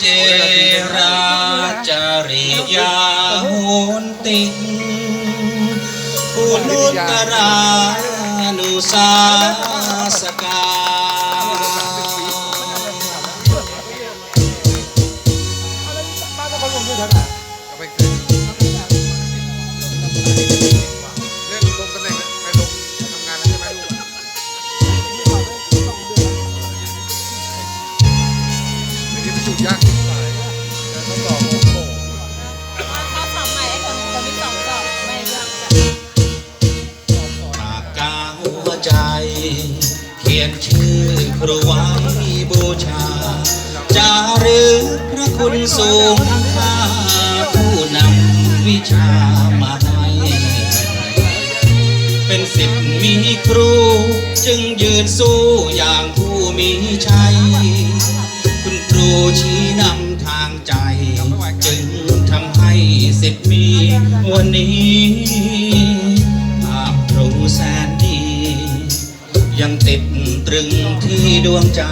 เจราจริยาโหนติงคุณุตรานุสาสกาบ้านนครหลวงอยู่แถวไหนเอาไปคืน จุยากที่ไหนแต่ต้องรอโอ้โหเขาสอบใหม่ให้คนคนที่สองสอบไม่เลือกปากกาหัวใจ เขียนชื่อครูไว้บูชา จารึกพระคุณสูงค่าผู้นำวิชามาให้เป็นสิทธิ์มีครู จึงยืนสู้อย่างผู้มีชัย ชี้นำทางใจ จึงทำให้สิบมีวันนี้ภาพครูแสนดี ยังติดตรึงที่ดวงใจ